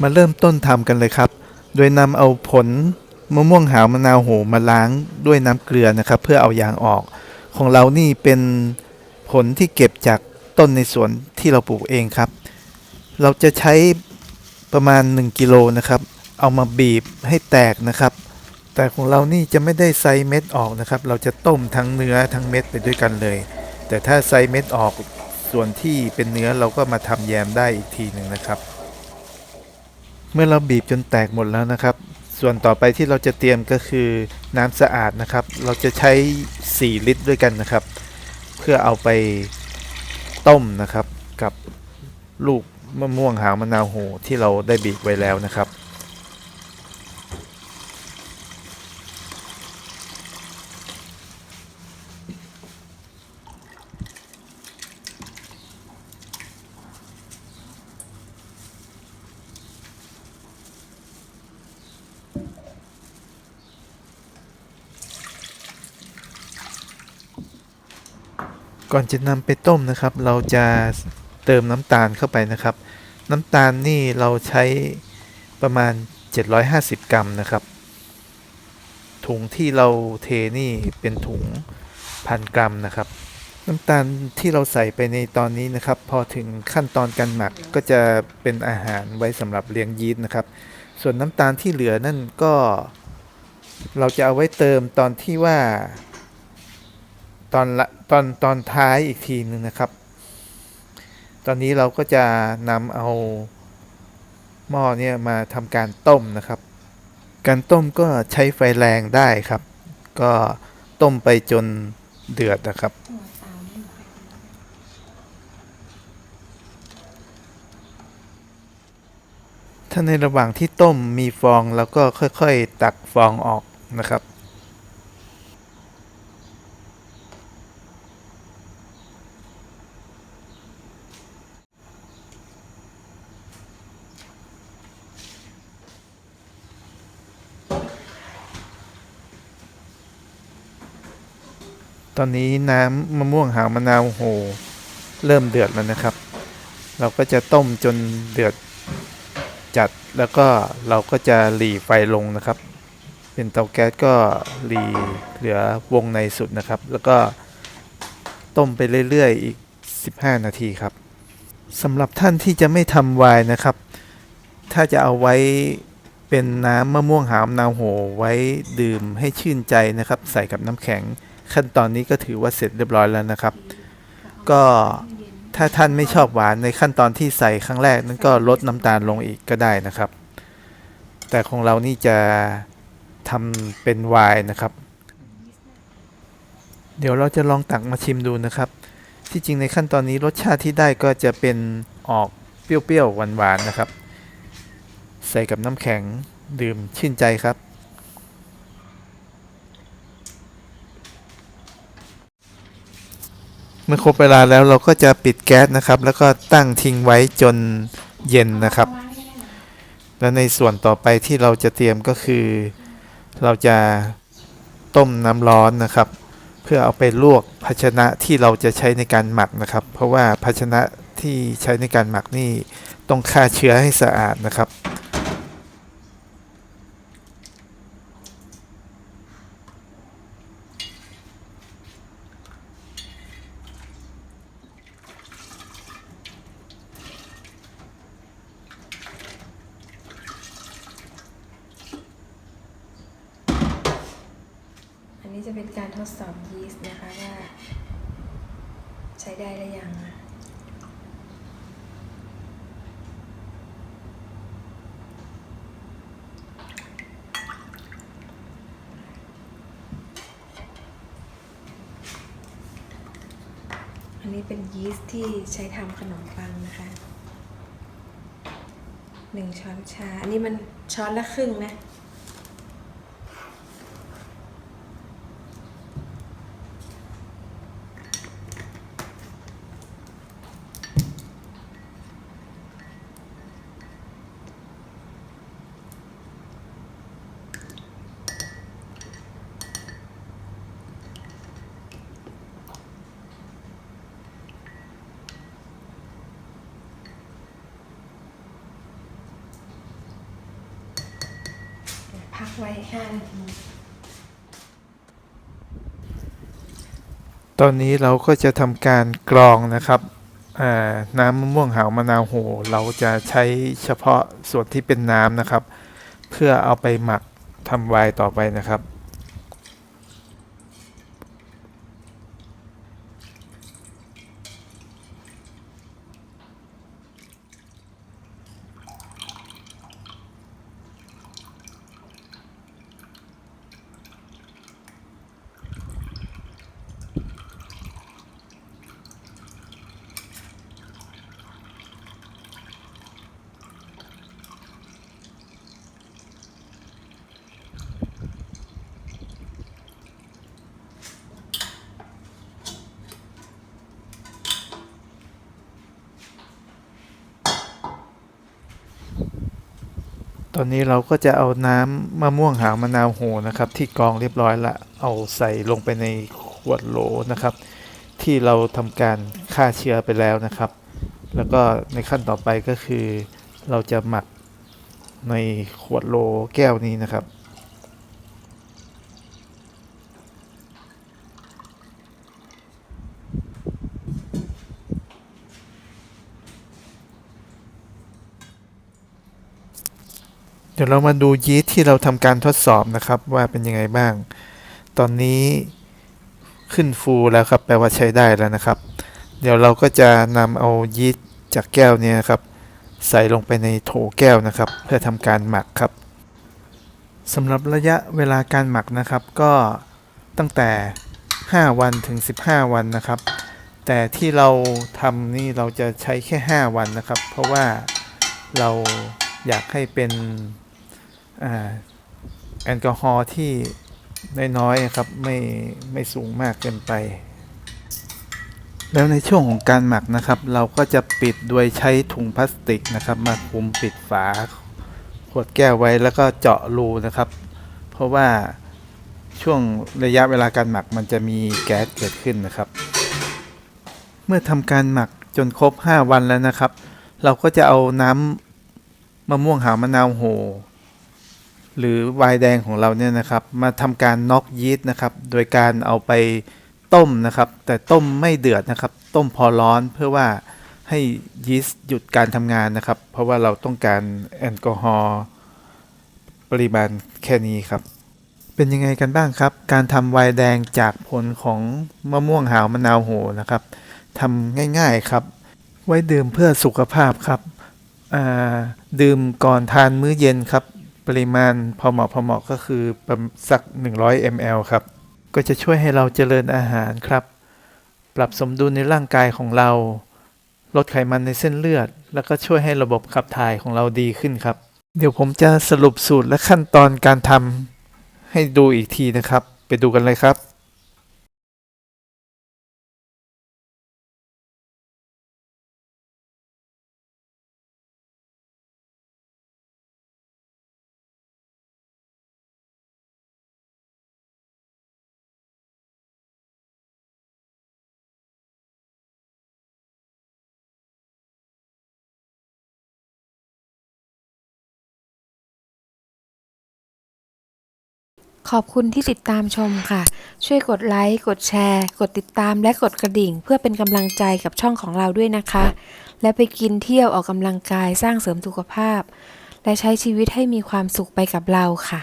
มาเริ่มต้นทำกันเลยครับ โดยนำเอาผลมะม่วงหาวมะนาวโหมาล้างด้วยน้ำเกลือนะครับ เพื่อเอายางออก ของเรานี่เป็นผลที่เก็บจากต้นในสวนที่เราปลูกเองครับ เราจะใช้ประมาณ 1กิโลนะครับ เอามาบีบให้แตกนะครับ แต่ของเรานี่จะไม่ได้ไซเม็ดออกนะครับ เราจะต้มทั้งเนื้อทั้งเม็ดไปด้วยกันเลย แต่ถ้าไซเม็ดออกส่วนที่เป็นเนื้อเราก็มาทำแยมได้อีกทีหนึ่งนะครับ เมื่อเราบีบจนแตกหมดแล้วนะครับ ส่วนต่อไปที่เราจะเตรียมก็คือน้ำสะอาดนะครับ เราจะใช้ 4 ลิตรด้วยกันนะครับ เพื่อเอาไปต้มนะครับ กับลูกมะม่วงหางมะนาวโหที่เราได้บีบไว้แล้วนะครับ ก่อนจะนำไปต้มนะครับ เราจะเติมน้ำตาลเข้าไปนะครับ น้ำตาลนี่เราใช้ประมาณ 750 กรัมนะครับ ถุงที่เราเทนี่เป็นถุงพันกรัมนะครับ น้ำตาลที่เราใส่ไปในตอนนี้นะครับ พอถึงขั้นตอนการหมักก็จะเป็นอาหารไว้สำหรับเลี้ยงยีสต์นะครับ ส่วนน้ำตาลที่เหลือนั่นก็ เราจะเอาไว้เติมตอนที่ว่า ตอนละตอนตอนท้ายอีกทีหนึ่งนะครับ ตอนนี้เราก็จะนำเอาหม้อเนี่ยมาทำการต้มนะครับ การต้มก็ใช้ไฟแรงได้ครับ ก็ต้มไปจนเดือดนะครับถ้าในระหว่างที่ต้มมีฟองแล้วก็ค่อยๆ ตักฟองออกนะครับ ตอนนี้น้ำมะม่วงหาวมะนาวโหเริ่มเดือดแล้วนะครับ เราก็จะต้มจนเดือดจัดแล้วก็เราก็จะหลีไฟลงนะครับ เป็นเตาแก๊สก็หลีเหลือวงในสุดนะครับ แล้วก็ต้มไปเรื่อยๆอีก 15 นาทีครับสำหรับท่านที่จะไม่ทำไวน์นะครับ ถ้าจะเอาไว้เป็นน้ำมะม่วงหาวมะนาวโหไว้ดื่มให้ชื่นใจนะครับ ใส่กับน้ำแข็ง ขั้นตอนนี้ก็ถือว่าเสร็จเรียบร้อยแล้วนะครับ ก็ถ้าท่านไม่ชอบหวานในขั้นตอนที่ใส่ครั้งแรกนั้นก็ลดน้ำตาลลงอีกก็ได้นะครับ แต่ของเรานี่จะทำเป็นไวน์นะครับ เดี๋ยวเราจะลองตักมาชิมดูนะครับ ที่จริงในขั้นตอนนี้รสชาติที่ได้ก็จะเป็นออกเปรี้ยวๆหวานๆนะครับ ใส่กับน้ำแข็งดื่มชื่นใจครับ เมื่อครบเวลาแล้วเราก็จะปิดแก๊สนะครับ แล้วก็ตั้งทิ้งไว้จนเย็นนะครับ และในส่วนต่อไปที่เราจะเตรียมก็คือ เราจะต้มน้ำร้อนนะครับ เพื่อเอาไปลวกภาชนะที่เราจะใช้ในการหมักนะครับ เพราะว่าภาชนะที่ใช้ในการหมักนี่ต้องฆ่าเชื้อให้สะอาดนะครับ นนี้จะเป็นการทดสอบยีสต์นะคะว่า ใช้ได้หรือยังอันนี้เป็นยีสต์ที่ใช้ทำขนมปังนะคะหนึ่งช้อนชา อันนี้มันช้อนละครึ่งนะ ไว้ห้านาทีตอนนี้เราก็จะทำการกรองนะครับน้ำมะม่วงหาวมะนาวโหเราจะใช้เฉพาะส่วนที่เป็นน้ำนะครับ เพื่อเอาไปหมักทำไวน์ต่อไปนะครับ ตอนนี้เราก็จะเอาน้ำมะม่วงหางมะนาวโหนะครับ ที่กรองเรียบร้อยละเอาใส่ลงไปในขวดโหลนะครับ ที่เราทำการฆ่าเชื้อไปแล้วนะครับ แล้วก็ในขั้นต่อไปก็คือ เราจะหมักในขวดโหลแก้วนี้นะครับ เดี๋ยวเรามาดูยีสต์ที่เราทำการทดสอบนะครับว่าเป็นยังไงบ้าง ตอนนี้ขึ้นฟูแล้วครับแปลว่าใช้ได้แล้วนะครับ เดี๋ยวเราก็จะนำเอายีสต์จากแก้วเนี้ครับ ใส่ลงไปในโถแก้วนะครับ เพื่อทำการหมักครับสำหรับระยะเวลาการหมักนะครับ ก็ตั้งแต่ 5 วันถึง 15 วันนะครับ แต่ที่เราทำนี่เราจะใช้แค่ 5 วันนะครับ เพราะว่าเราอยากให้เป็น แอลกอฮอล์ที่น้อยๆนะครับไม่ไม่สูงมากเกินไป แล้วในช่วงของการหมักนะครับ เราก็จะปิดโดยใช้ถุงพลาสติกนะครับ มาคลุมปิดฝาขวดแก้วไว้แล้วก็เจาะรูนะครับ เพราะว่าช่วงระยะเวลาการหมักมันจะมีแก๊สเกิดขึ้นนะครับ เมื่อทำการหมักจนครบ 5 วันแล้วนะครับ เราก็จะเอาน้ำมะม่วงหาวมะนาวโห หรือไวน์แดงของเราเนี่ยนะครับ มาทำการน็อกยีสต์นะครับ โดยการเอาไปต้มนะครับ แต่ต้มไม่เดือดนะครับ ต้มพอร้อนเพื่อว่าให้ยีสต์หยุดการทำงานนะครับ เพราะว่าเราต้องการแอลกอฮอล์ปริมาณแค่นี้ครับ เป็นยังไงกันบ้างครับ การทำไวน์แดงจากผลของมะม่วงหาวมะนาวโหนะครับทำง่ายๆครับ ไว้ดื่มเพื่อสุขภาพครับดื่มก่อนทานมื้อเย็นครับ ปริมาณพอเหมาะพอเหมาะก็คือประมาณสัก 100 ml ครับ ก็จะช่วยให้เราเจริญอาหารครับ ปรับสมดุลในร่างกายของเรา ลดไขมันในเส้นเลือด แล้วก็ช่วยให้ระบบขับถ่ายของเราดีขึ้นครับ เดี๋ยวผมจะสรุปสูตรและขั้นตอนการทำให้ดูอีกทีนะครับ ไปดูกันเลยครับ ขอบคุณที่ติดตามชมค่ะ ช่วยกดไลค์ กดแชร์ กดติดตามและกดกระดิ่ง เพื่อเป็นกำลังใจกับช่องของเราด้วยนะคะ และไปกินเที่ยวออกกำลังกายสร้างเสริมสุขภาพ และใช้ชีวิตให้มีความสุขไปกับเราค่ะ